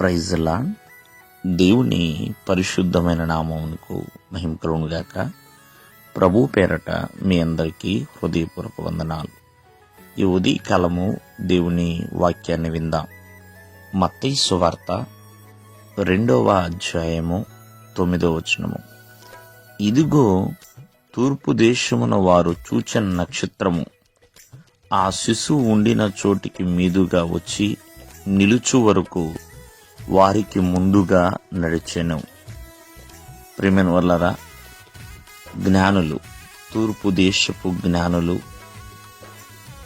ప్రైజ్లా దేవుని పరిశుద్ధమైన నామమునకు మహిమ గాక. ప్రభు పేరట మీ అందరికీ హృదయపూర్వక వందనాలు. ఈ ఉదయకాలము దేవుని వాక్యాన్ని విందాం. మత్తయి సువార్త రెండవ అధ్యాయము తొమ్మిదవ వచనము. ఇదిగో తూర్పు దేశమున వారు చూచిన నక్షత్రము ఆ శిశువు ఉండిన చోటికి మీదుగా వచ్చి నిలుచు వరకు వారికి ముందుగా నడిచెను. ప్రేమన్ వల్లరా జ్ఞానులు తూర్పు దేశపు జ్ఞానులు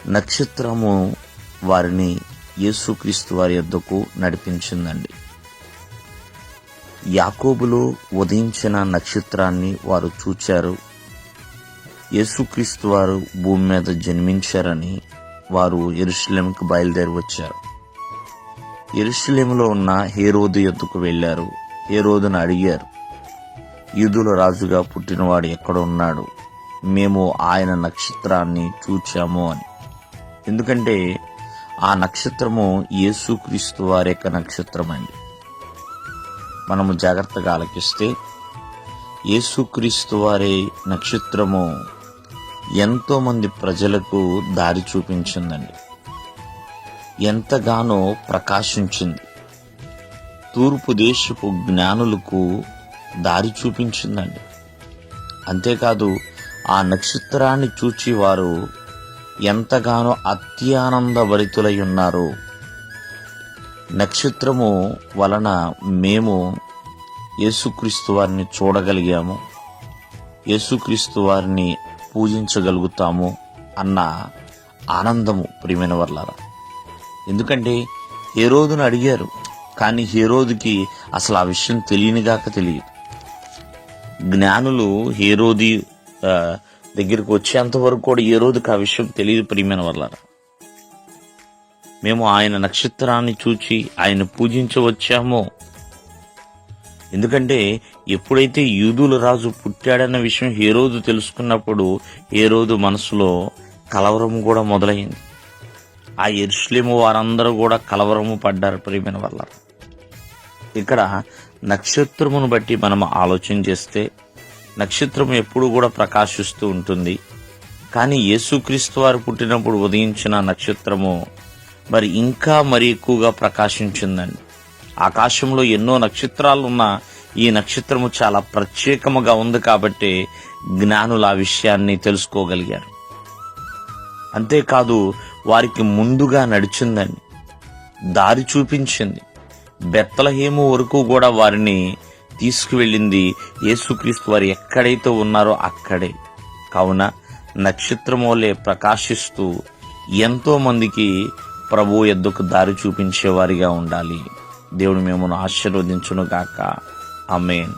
నక్షత్రము వారిని యేసుక్రీస్తు వారి యొద్దకు నడిపించిందండి. యాకోబులో ఉదయించిన నక్షత్రాన్ని వారు చూచారు. యేసుక్రీస్తు వారు భూమి మీద జన్మించారని వారు ఎరుషులేంకి బయలుదేరి వచ్చారు. ఎరుసలేములో ఉన్న హేరోదు ఎద్దుకు వెళ్ళారు. హేరోదును అడిగారు యూదుల రాజుగా పుట్టినవాడు ఎక్కడ ఉన్నాడు మేము ఆయన నక్షత్రాన్ని చూచాము అని. ఎందుకంటే ఆ నక్షత్రము యేసుక్రీస్తు వారి యొక్క నక్షత్రం అండి మనము జాగ్రత్తగా ఆలకిస్తే యేసుక్రీస్తు వారి నక్షత్రము ఎంతోమంది ప్రజలకు దారి చూపించిందండి. ఎంతగానో ప్రకాశించింది. తూర్పు దేశపు జ్ఞానులకు దారి చూపించిందండి. అంతేకాదు ఆ నక్షత్రాన్ని చూచి వారు ఎంతగానో అత్యానందభరితులై ఉన్నారు నక్షత్రము వలన మేము యేసుక్రీస్తు వారిని చూడగలిగాము. యేసుక్రీస్తు వారిని పూజించగలుగుతాము అన్న ఆనందము ప్రియమైన వర్లారా. ఎందుకంటే ఏ రోజును అడిగారు కానీ హేరోదుకి అసలు ఆ విషయం తెలియనిగాక తెలియదు. జ్ఞానులు హేరోది ఆ, దగ్గరికి వచ్చేంత వరకు కూడా ఏ రోజుకి ఆ విషయం తెలియదు ప్రియమైన వల్ల మేము ఆయన నక్షత్రాన్ని చూచి ఆయన పూజించవచ్చామో. ఎందుకంటే ఎప్పుడైతే యూదుల రాజు పుట్టాడన్న విషయం హేరోదు తెలుసుకున్నప్పుడు హేరోదు మనసులో కలవరం కూడా మొదలైంది. ఆ ఇర్ష్లిము వారందరూ కూడా కలవరము పడ్డారు ప్రియమైన వల్ల ఇక్కడ నక్షత్రమును బట్టి మనం ఆలోచన చేస్తే నక్షత్రం ఎప్పుడు కూడా ప్రకాశిస్తూ ఉంటుంది. కానీ యేసుక్రీస్తు వారు పుట్టినప్పుడు ఉదయించిన నక్షత్రము మరి ఇంకా మరి ఎక్కువగా ప్రకాశించిందండి. ఆకాశంలో ఎన్నో నక్షత్రాలున్న ఈ నక్షత్రము చాలా ప్రత్యేకముగా ఉంది కాబట్టి జ్ఞానులు ఆ విషయాన్ని తెలుసుకోగలిగారు. అంతేకాదు వారికి ముందుగా నడిచిందండి. దారి చూపించింది. బెత్తలహేము వరకు కూడా వారిని తీసుకువెళ్ళింది యేసుక్రీస్తు వారు ఎక్కడైతే ఉన్నారో అక్కడే. కావున నక్షత్రమోలే ప్రకాశిస్తూ ఎంతో మందికి ప్రభు ఎద్దుకు దారి చూపించేవారిగా ఉండాలి. దేవుడు మిమ్మల్ని ఆశీర్వదించును గాక ఆమెన్.